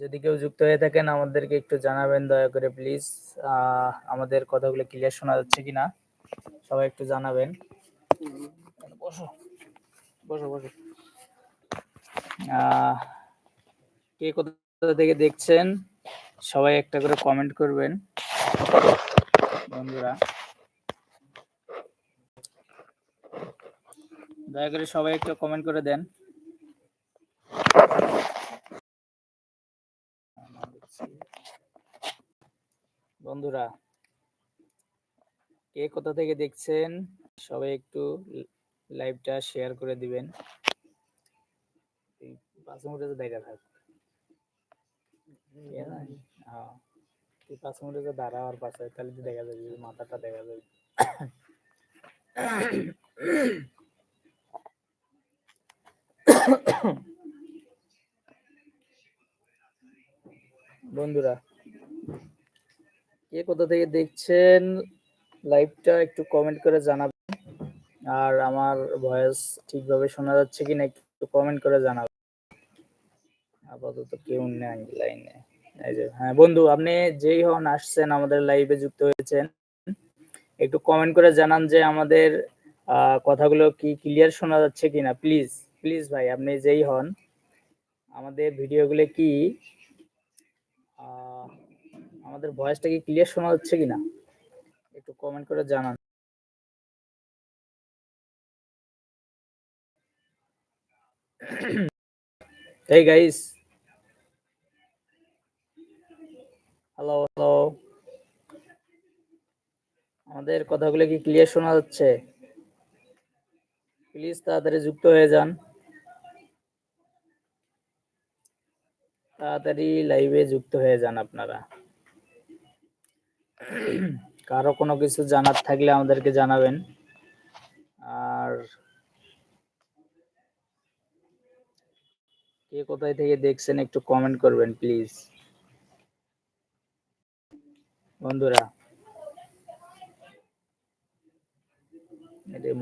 যদি কেউ যুক্ত হয়ে থাকেন, আমাদেরকে একটু জানাবেন দয়া করে প্লিজ আমাদের কথাগুলো ক্লিয়ার শোনা যাচ্ছে কিনা? সবাই একটু জানাবেন। কে কোথা থেকে দেখছেন? সবাই একটা করে কমেন্ট করবেন। বন্ধুরা। দয়া করে সবাই একটু কমেন্ট করে দেন। বন্ধুরা, কে কোথা থেকে দেখছেন, সবাই একটু লাইভটা শেয়ার করে দিবেন। হ্যাঁ। তুই পাঁচ মিনিটে তো দাঁড়া আর পাশে তাহলে দেখা যাবে, মাথাটা দেখা যাবে। বন্ধুরা কে কোথা থেকে দেখছেন লাইভটা একটু কমেন্ট করে জানাবেন। আর আমার ভয়েস ঠিকভাবে শোনা যাচ্ছে কিনা একটু কমেন্ট করে জানাবেন। আপাতত কেউ নেই লাইনে হ্যাঁ বন্ধু, আপনি যেই হন আসছেন, আমাদের লাইভে যুক্ত হয়েছেন, একটু কমেন্ট করে জানান যে আমাদের কথাগুলো কি ক্লিয়ার শোনা যাচ্ছে কিনা। প্লিজ প্লিজ ভাই, আপনি যেই হন, আমাদের ভিডিওগুলো কি আমাদের ভয়েসটা কি ক্লিয়ার শোনা যাচ্ছে কিনা? একটু কমেন্ট করে জানান। এই গাইস হ্যালো হ্যালো আমাদের কথাগুলো কি ক্লিয়ার শোনা যাচ্ছে? প্লিজ তাড়াতাড়ি যুক্ত হয়ে যান। তাড়াতাড়ি লাইভে যুক্ত হয়ে যান আপনারা। কারও কোনো কিছু জানার থাকলে আমাদেরকে জানাবেন। আর কে কোথায় থেকে দেখছেন একটু কমেন্ট করবেন প্লিজ বন্ধুরা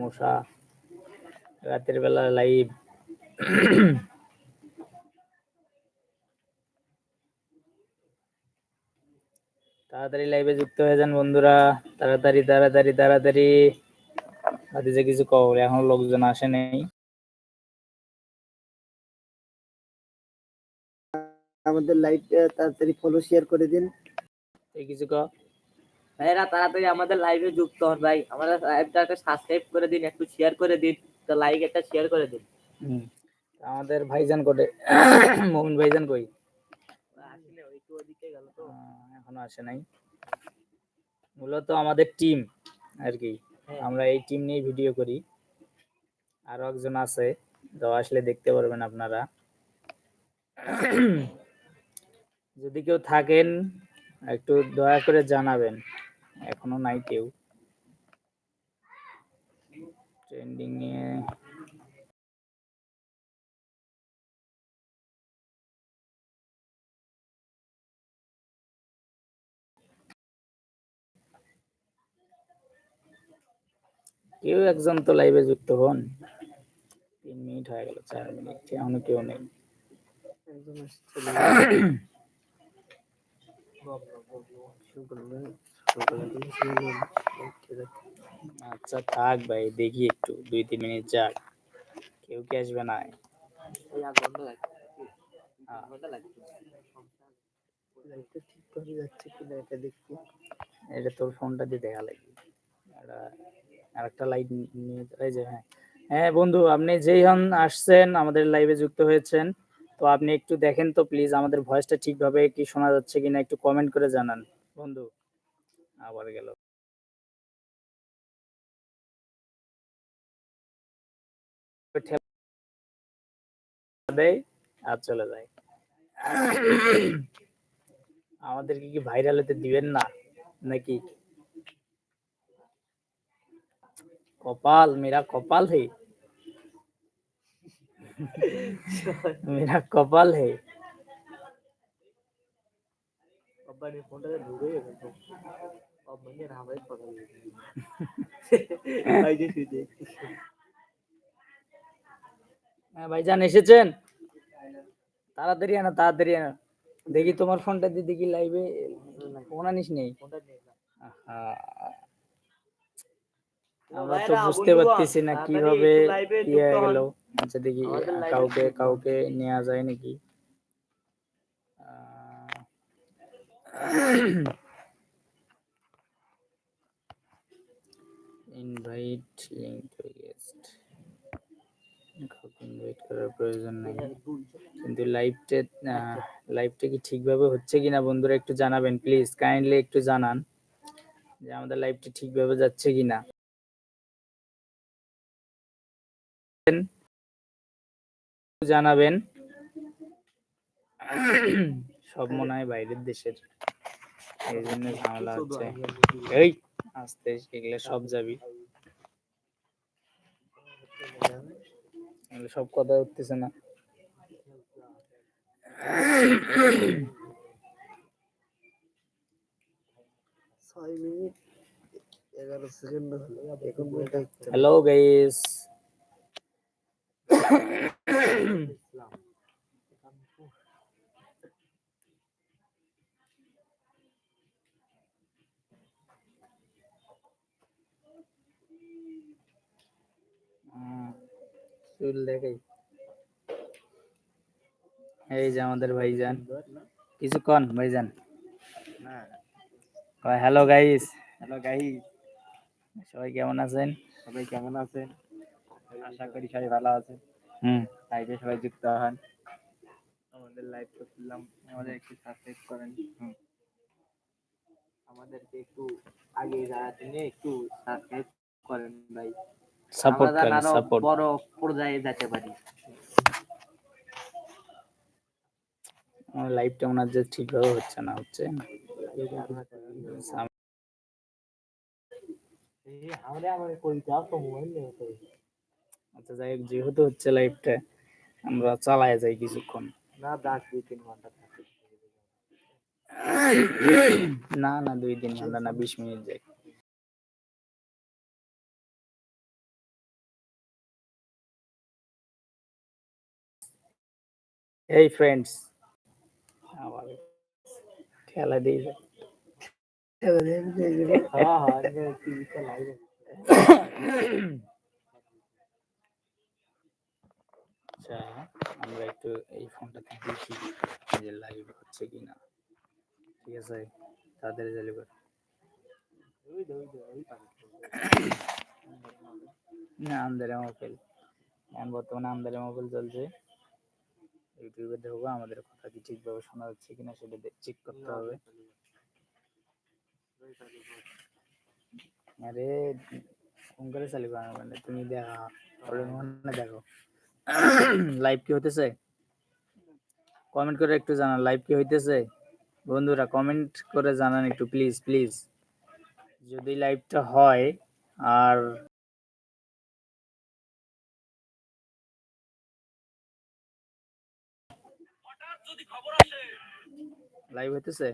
মশা, রাতের বেলা লাইভ তাড়াতাড়ি লাইভে যুক্ত হয়ে যান বন্ধুরা। তাড়াতাড়ি তাড়াতাড়ি তাড়াতাড়ি। হাদিজে কিছু কও এখন লোকজন আসে নেই। আমাদের লাইভটা তাড়াতাড়ি ফলো শেয়ার করে দিন। এই কিছু কও ভাইরা তাড়াতাড়ি আমাদের লাইভে যুক্ত হন ভাই। আমাদের লাইভটাকে সাবস্ক্রাইব করে দিন একটু শেয়ার করে দিন। তো লাইক একটা শেয়ার করে দিন। আমাদের ভাইজান কোটে মোমিন ভাইজান কই আসলে একটু ওদিকে গেল তো আহ, এখনও আসে নাই। মূলত আমাদের টিম আর কি। হ্যাঁ। আমরা এই টিম নিয়ে ভিডিও করি। আরও একজন আছে তো আসলে দেখতে পারবেন আপনারা। যদি কেউ থাকেন একটু দয়া করে জানাবেন। এখনও নাই কেউ। ট্রেন্ডিং নিয়ে কেউ একজন তো লাইভে যুক্ত হন। তিন মিনিট হয়ে গেল চার মিনিট এখনও কেউ নেই। আচ্ছা থাক ভাই দেখি একটু দুই তিন মিনিট যাক। কেউ কি আসবে না? হ্যাঁ। এটা তোর ফোনটা দিয়ে দেখা লাগবে। এটা আরেকটা লাইট নিয়ে এই যে হ্যাঁ। হ্যাঁ বন্ধু, আপনি যেই হন, আসছেন, আমাদের লাইভে যুক্ত হয়েছেন। তো আপনি একটু দেখেন তো প্লিজ আমাদের ভয়েসটা ঠিকভাবে কি শোনা যাচ্ছে কিনা, একটু কমেন্ট করে জানান। বন্ধু, আবার গেল। আর চলে যায় আমাদেরকে কি ভাইরাল হতে দিবেন না? নাকি? কপাল মেরা কপাল হে। মেরা কপাল হে। అబ్బాయి হ্যাঁ ভাইজান এসেছেন? তাড়াতাড়ি আনো তাড়াতাড়ি আনো। দেখি তোমার ফোনটা দিয়ে দেখি লাইভে ফোন আনিস নেই আমরা তো বুঝতে পারতেছি না কীভাবে কি হয়ে গেল আচ্ছা দেখি কাউকে কাউকে নেওয়া যায় নাকি? ইনভাইট লিংক টু গেস্ট কাউকে ইনভাইট করার প্রয়োজন নেই। কিন্তু লাইভটা লাইভটা কি ঠিকভাবে হচ্ছে কিনা বন্ধুরা একটু জানাবেন প্লিজ কাইন্ডলি একটু জানান যে আমাদের লাইভটা ঠিকভাবে যাচ্ছে কিনা। জানাবেন। সব মনে হয় বাইরের দেশের। এই জন্য ঝামেলা হচ্ছে। এই আস্তে এগুলো সব যাবি। সব কথা উঠতেছে না। ছয় মিনিট এগারো সেকেন্ড হলো এখন পর্যন্ত হচ্ছে না। হ্যালো গাইস চুল দেখাই। এই যে আমাদের ভাইজান। কিছুক্ষণ ভাইজান। হ্যালো গাইস হ্যালো গাইস সবাই কেমন আছেন? সবাই কেমন আছেন? আশা করি সবাই ভালো আছেন। লাইভে সবাই যুক্ত হন। আমাদের লাইভ করছিলাম আমাদের একটু সাবস্ক্রাইব করেন। আমাদেরকে একটু আগে যাওয়ার জন্য একটু সাবস্ক্রাইব করেন ভাই। সাপোর্ট করেন সাপোর্ট বড় পর্যায়ে যেতে পারি। লাইভটা ওনার যে ঠিকভাবে হচ্ছে না হচ্ছে? আমরা আমার কই যাও তো মোবাইল নিয়ে তো আচ্ছা যাই হোক যেহেতু হচ্ছে লাইভটা আমরা চালায় যাই কিছুক্ষণ। না দাস দুই তিন ঘণ্টা না না দুই তিন ঘণ্টা না বিশ মিনিট যাই। এই ফ্রেন্ডস আবার খেলা দিয়ে যায়। এবার দেখি যে হ্যাঁ হ্যাঁ টিভিতে লাইভ আচ্ছা আমরা একটু এই ফোনটাতে দেখি যে লাইভ হচ্ছে কিনা। ঠিক আছে তাদের পারে না আমদারে মোবাইল এখন বর্তমানে আমদারে মোবাইল চলছে। ইউটিউবে দেখব আমাদের কথা কি ঠিকভাবে শোনা যাচ্ছে কিনা সেটা চেক করতে হবে। আরে ফোন করে চালু করার মানে? তুমি দেখা মনে দেখো। লাইভ কি হতেছে কমেন্ট করে একটু জানান লাইভ কি হইতেছে? বন্ধুরা কমেন্ট করে জানান একটু প্লিজ প্লিজ যদি লাইভটা হয়, আর লাইভ হইতেছে?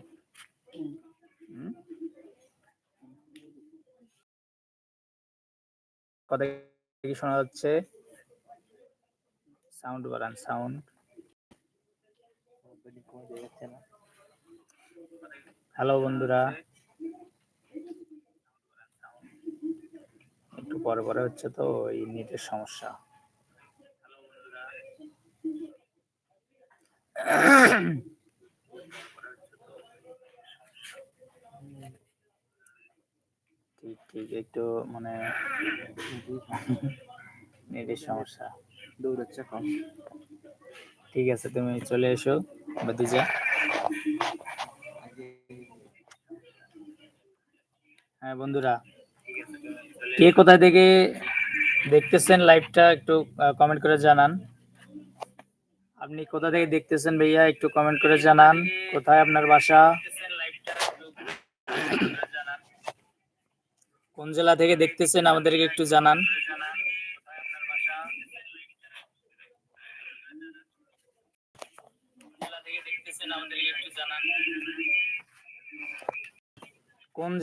কথা কি শোনা যাচ্ছে? সাউন্ড বাড়ান, সাউন্ড। হ্যালো বন্ধুরা। একটু পরে পরে হচ্ছে তো এই নেটের সমস্যা। ঠিক ঠিক, একটু মানে নেটের সমস্যা। দৌড়াচ্ছে কম ঠিক আছে তুমি চলে এসো বাদিজা হ্যাঁ বন্ধুরা কে কোথায় থেকে দেখতেছেন লাইভটা একটু কমেন্ট করে জানান। আপনি কোথা থেকে দেখতেছেন ভাইয়া একটু কমেন্ট করে জানান কোথায় আপনার বাসা? কোন জেলা থেকে দেখতেছেন আমাদেরকে একটু জানান।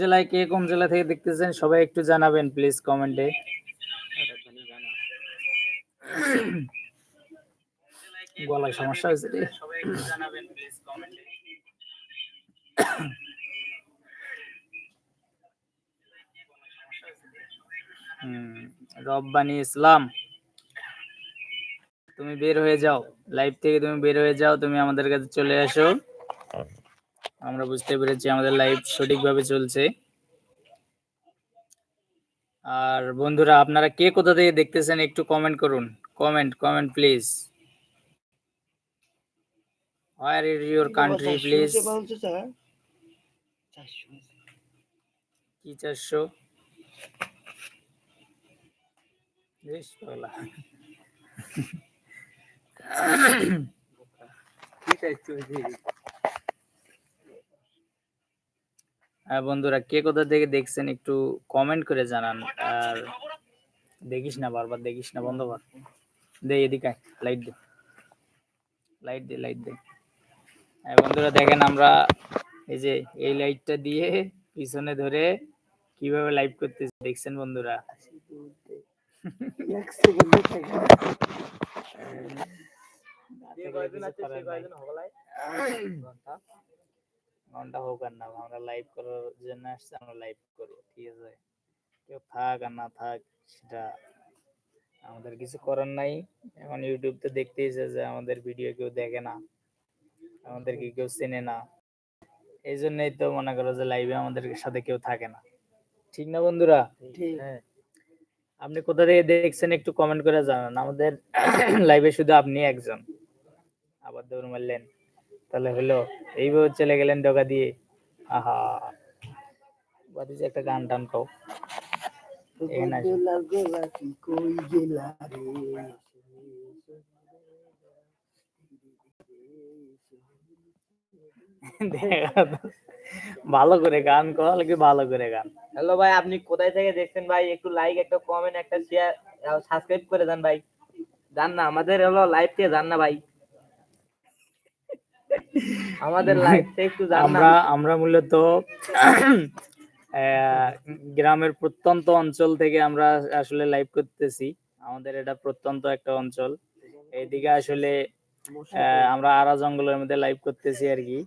জেলায় কে কোন জেলা থেকে দেখতেছেন সবাই একটু জানাবেন প্লিজ কমেন্টে গলায় সমস্যা হয়েছে রে। রব্বানি ইসলাম তুমি বের হয়ে যাও। লাইভ থেকে তুমি বের হয়ে যাও তুমি আমাদের কাছে চলে আসো আমরা বুঝতে পেরেছি আমাদের লাইভ সঠিকভাবে চলছে। আর বন্ধুরা আপনারা কে কোথা থেকে দেখতেছেন একটু কমেন্ট করুন। Comment comment please where is your country please কি চারশো? বেশ কি চাইছো জি হ্যাঁ বন্ধুরা কে কোথা থেকে দেখছেন একটু কমেন্ট করে জানান। আর দেখিস না বারবার দেখিস না বন্ধ কর। দে এদিকে লাইট দে। লাইট দে লাইট দে। হ্যাঁ বন্ধুরা দেখেন আমরা এই যে এই লাইটটা দিয়ে পিছনে ধরে কীভাবে লাইভ করতেছি দেখছেন বন্ধুরা? কয়জন আছে কয়জন ঘণ্টা ঘণ্টা হোক আর না আমরা লাইভ করার জন্য আসছি আমরা লাইভ করব ঠিক আছে? কেউ থাক আর না থাক সেটা আমাদের কিছু করার নাই। এখন ইউটিউব তো দেখতেইছে যে আমাদের ভিডিও কেউ দেখে না আমাদেরকে কেউ চেনে না। এই জন্যই তো মনে করো যে লাইভে আমাদের সাথে কেউ থাকে না। ঠিক না বন্ধুরা? ঠিক। হ্যাঁ। আপনি কোথা থেকে দেখছেন একটু কমেন্ট করে জানান। আমাদের লাইভে শুধু আপনি একজন। আবার দৌড় মারলেন। তাহলে হলো, এইভাবে চলে গেলেন ডগা দিয়ে। আহা বাদিছে একটা গান টান কও ভালো করে গান কল কি ভালো করে গান। হ্যালো ভাই, আপনি কোথায় থেকে দেখছেন ভাই? একটু লাইক একটা কমেন্ট একটা শেয়ার সাবস্ক্রাইব করে দেন ভাই। জান না, আমাদের হলো লাইভ থেকে জান না ভাই। আমাদের লাইভ থেকে একটু আমরা আমরা মূলত আহ, গ্রামের প্রত্যন্ত অঞ্চল থেকে আমরা আসলে লাইভ করতেছি। আমাদের এটা প্রত্যন্ত একটা অঞ্চল। এইদিকে আসলে আমরা আরা জঙ্গলের মধ্যে লাইভ করতেছি আর কি।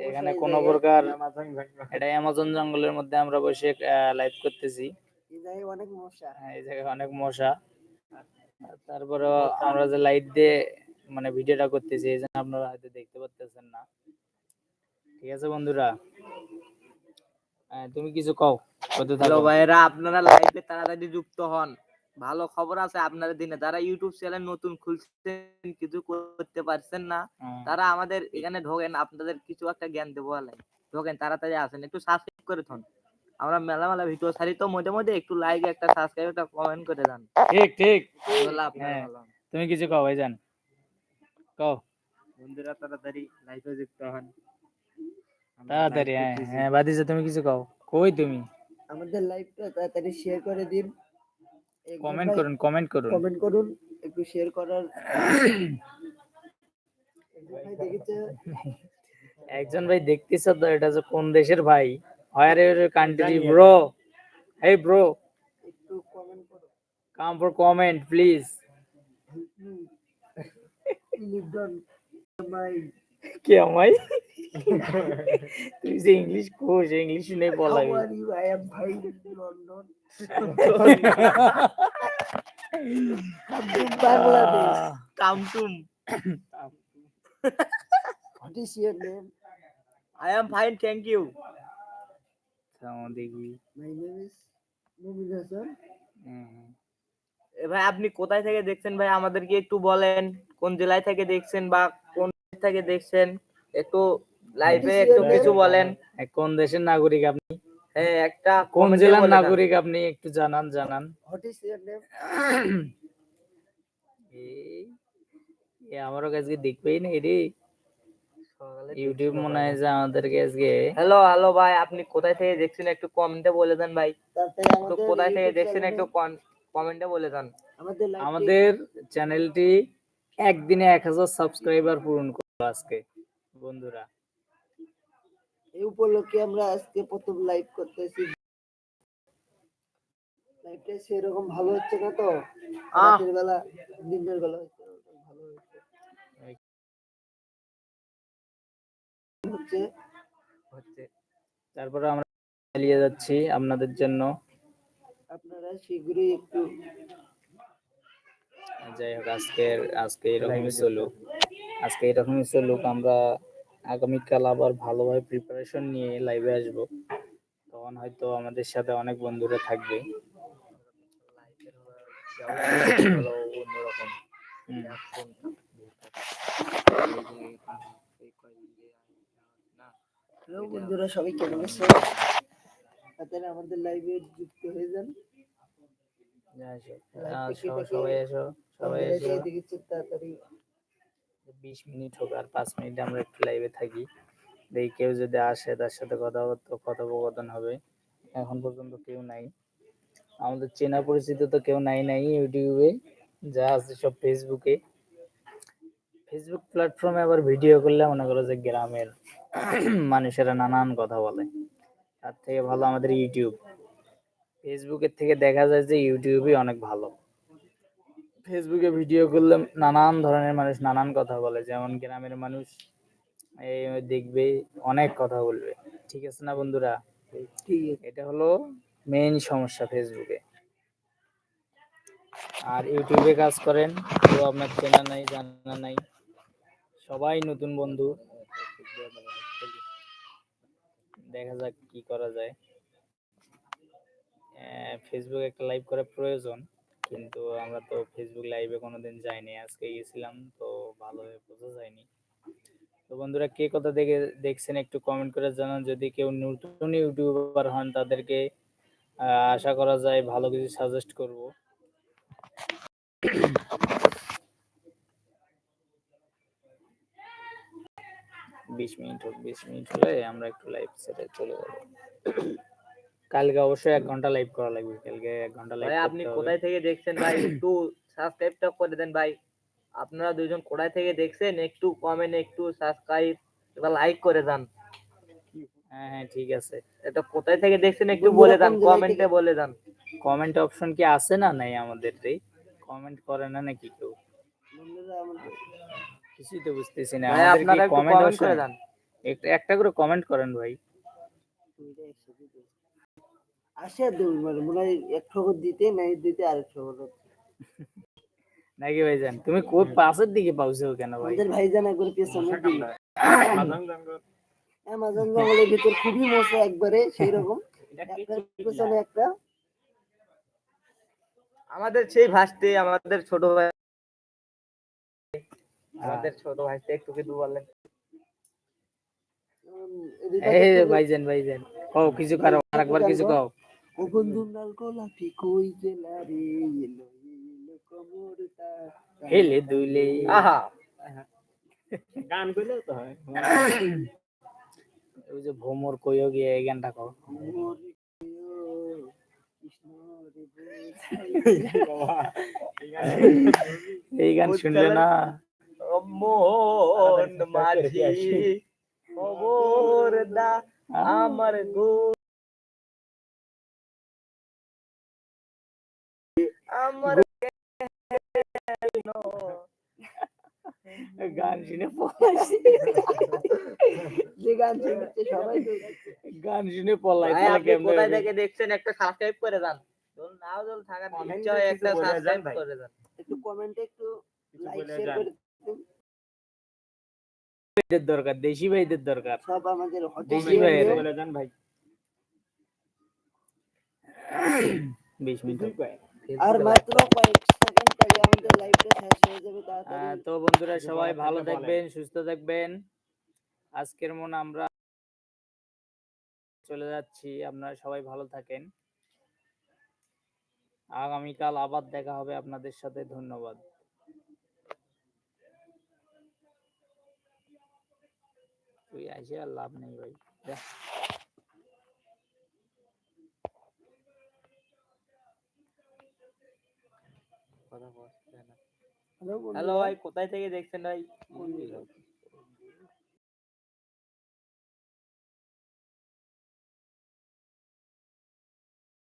এখানে কোনো প্রকার এটা অ্যামাজন জঙ্গলের মধ্যে আমরা বসে লাইভ করতেছি। এই জায়গায় অনেক মশা। হ্যাঁ, এই জায়গায় অনেক মশা। তারপরে আমরা যে লাইট দিয়ে মানে ভিডিওটা করতেছি এই জন্য আপনারা হয়তো দেখতে পাচ্ছেন না। ঠিক আছে বন্ধুরা? হ্যাঁ, তুমি কিছু কও? হ্যালো ভাইরা আপনারা লাইভে তাড়াতাড়ি যুক্ত হন। ভালো খবর আছে আপনাদের দিনে। যারা ইউটিউব চ্যানেল নতুন খুলছেন কিছু করতে পারছেন না তারা আমাদের এখানে ঢোকেন আপনাদের কিছু একটা জ্ঞান দেবো আলাই ঢোকেন তাড়াতাড়ি আসেন একটু সাবস্ক্রাইব করে থন। আমরা মেলা মেলা ভিডিও ছাড়ি তো মধ্যে মধ্যে একটু লাইক একটা সাবস্ক্রাইব একটা কমেন্ট করে দেন। ঠিক ঠিক। হ্যাঁ। তুমি কিছু কও ভাইজান? কও বন্ধুরা তাড়াতাড়ি লাইভে যুক্ত হন। তাড়াতাড়ি হ্যাঁ। হ্যাঁ বাদিজা তুমি কিছু কও। কই তুমি? আমাদের লাইভটা তাড়াতাড়ি শেয়ার করে দিন। কমেন্ট করুন কমেন্ট করুন। কমেন্ট করুন একটু শেয়ার করার। একজন ভাই দেখতেছ তো এটা যে কোন দেশের ভাই? Where your country bro hey bro একটু কমেন্ট করো। কাম ফর কমেন্ট প্লিজ ডন মাই কে আমাই তুই যে ইংলিশ কোষ ইংলিশ নেই বলা how are you I am fine London Bangladesh কামটুম what is your name I am fine thank you দেখি মাই নেম ইজ মুমিন হাসান হুম, ভাই আপনি কোথায় থেকে দেখছেন ভাই? আমাদেরকে একটু বলেন কোন জেলায় থেকে দেখছেন বা কোন দেশ থেকে দেখছেন? একটু লাইভে একটু কিছু বলেন। কোন দেশের নাগরিক আপনি? হ্যাঁ একটা কোন জেলার নাগরিক আপনি একটু জানান জানান। হোয়াট ইজ ইওর নেম এই এ আমারও আজকে দেখবেই না রে ইউটিউব মনে হয় যে আমাদেরকে আজকে হ্যালো হ্যালো ভাই আপনি কোথায় থেকে দেখছেন একটু কমেন্টে বলে দেন ভাই। তো কোথায় থেকে দেখছেন একটু কমেন্টে বলে দেন আমাদের আমাদের চ্যানেলটি একদিনে এক হাজার সাবস্ক্রাইবার পূরণ করল আজকে বন্ধুরা। এই উপলক্ষে আমরা আজকে প্রথম লাইভ করতেছি। লাইভটা সেরকম ভালো হচ্ছে না তো। রাতের বেলা দিনের বেলা হচ্ছে ভালো হচ্ছে। তারপরে আমরা চালিয়ে যাচ্ছি আপনাদের জন্য। শীঘ্রই একটু যাই হোক আজকের আজকে এরকমই চলুক। আজকে এরকমই চলুক আমরা আগামীকাল আবার ভালোভাবে প্রিপারেশন নিয়ে লাইভে আসব। তখন হয়তো আমাদের সাথে অনেক বন্ধুরা থাকবে। হ্যালো বন্ধুরা সবাই কেমন আছো? তাড়াতাড়ি আমাদের লাইভে যুক্ত হয়ে যান যাই হোক, Live আহ, থেকে সবাই থেকে সবাই এসো সবাই এসো। তাড়াতাড়ি। বিশ মিনিট হোক আর পাঁচ মিনিট আমরা একটু লাইভে থাকি। দেখি কেউ যদি আসে তার সাথে কথাবার্তা কথোপকথন হবে। এখন পর্যন্ত কেউ নাই। আমাদের চেনা পরিচিত তো কেউ নাই নাই ইউটিউবে। যা আছে সব ফেসবুকে ফেসবুক প্ল্যাটফর্মে আবার ভিডিও করলে মনে করো যে গ্রামের মানুষেরা নানান কথা বলে। তার থেকে ভালো আমাদের ইউটিউব ফেসবুকের থেকে দেখা যায় যে ইউটিউবই অনেক ভালো। ফেসবুকে ভিডিও করলে নানান ধরনের মানুষ নানান কথা বলে। যেমন গ্রামের মানুষ এই দেখবে অনেক কথা বলবে। ঠিক আছে না বন্ধুরা? এটা হলো মেইন সমস্যা ফেসবুকে আর ইউটিউবে কাজ করেন কেউ আপনার চেনা নাই জানা নাই। সবাই নতুন বন্ধু। দেখা যাক কি করা যায়। ফেসবুক একটা লাইভ করা প্রয়োজন, কিন্তু আমরা তো ফেসবুক লাইভে কোনোদিন যাইনি, আজকে গিয়েছিলাম, তো ভালোভাবে বোঝা যায়নি। তো বন্ধুরা, কে কথা দেখে দেখছেন একটু কমেন্ট করে জানান, যদি কেউ নতুন ইউটিউবার হন, তাদেরকে আশা করা যায় ভালো কিছু সাজেস্ট করব। বিশ মিনিট হোক, বিশ মিনিট হলে আমরা একটু লাইভ সেটে চলে যাব। কালকে অবশ্যই এক ঘণ্টা লাইভ করা লাগবে কালকে এক ঘণ্টা লাইভ ভাই আপনি কোথায় থেকে দেখছেন ভাই? একটু সাবস্ক্রাইবটা করে দেন ভাই। আপনারা দুইজন কোথায় থেকে দেখছেন একটু কমেন্ট একটু সাবস্ক্রাইব বা লাইক করে দেন। হ্যাঁ হ্যাঁ ঠিক আছে। এটা কোথায় থেকে দেখছেন একটু বলে দেন কমেন্টে বলে দেন। কমেন্ট অপশন কি আছে না নাই আমাদের রে? কমেন্ট করে না নাকি কেউ? কিছুই তো বুঝতেছি না। আপনারা কমেন্ট করে দেন। একটা করে কমেন্ট করেন ভাই। আসে দুই মানে মনে হয় এক খবর দিতে নাই দিতে আরেক খবর। নাকি ভাইজান? তুমি পাশের দিকে পাউছো কেন ভাই? আমাদের ভাইজান একবার দিকে অ্যামাজন জঙ্গলের ভিতর খুবই মশা একবারে সেই রকম পেছনে একটা। আমাদের সেই ভাসতে আমাদের ছোট ভাই আমাদের ছোট ভাইতে একটু কি দু বললেন এই ভাইজান ভাইজান। কও কিছু কারও আরেকবার কিছু কও। ও বন্ধু নাল গোলাপি কই গেলা রে এলো এলো হেলে দুলে আহা গান কইলেও তো হয়। ওই যে ভোমর কইও গিয়ে এই গানটা কও মোর প্রিয় কৃষ্ণ রে এই গান শুনলে না মন মাঝি খবর দা আমার গো আমার গান শুনে পলাইছি যে গান শুনছে সবাই গান শুনে পলাই কোথায় থেকে দেখছেন একটা সাবস্ক্রাইব করে দেন যদি নাও যদি থাকার এ একটা যান সাবস্ক্রাইব করে দেন একটু কমেন্টে একটু লাইক শেয়ার করে ভাইদের দরকার দেশি ভাইদের দরকার সব আমাদের দেশি ভাইয়ের বলে যান ভাই বিশ মিনিট হোক। আর মাত্র কয়েক সেকেন্ড আগে আমাদের লাইভটা শেষ হয়ে যাবে তাড়াতাড়ি তো বন্ধুরা সবাই ভালো থাকবেন সুস্থ থাকবেন। আজকের মন আমরা চলে যাচ্ছি আপনারা সবাই ভালো থাকেন। আগামীকাল আবার দেখা হবে আপনাদের সাথে ধন্যবাদ। তুই আসে আর লাভ নেই ভাই কথা বলছে না। হ্যালো ভাই কোথায় থেকে দেখছেন ভাই?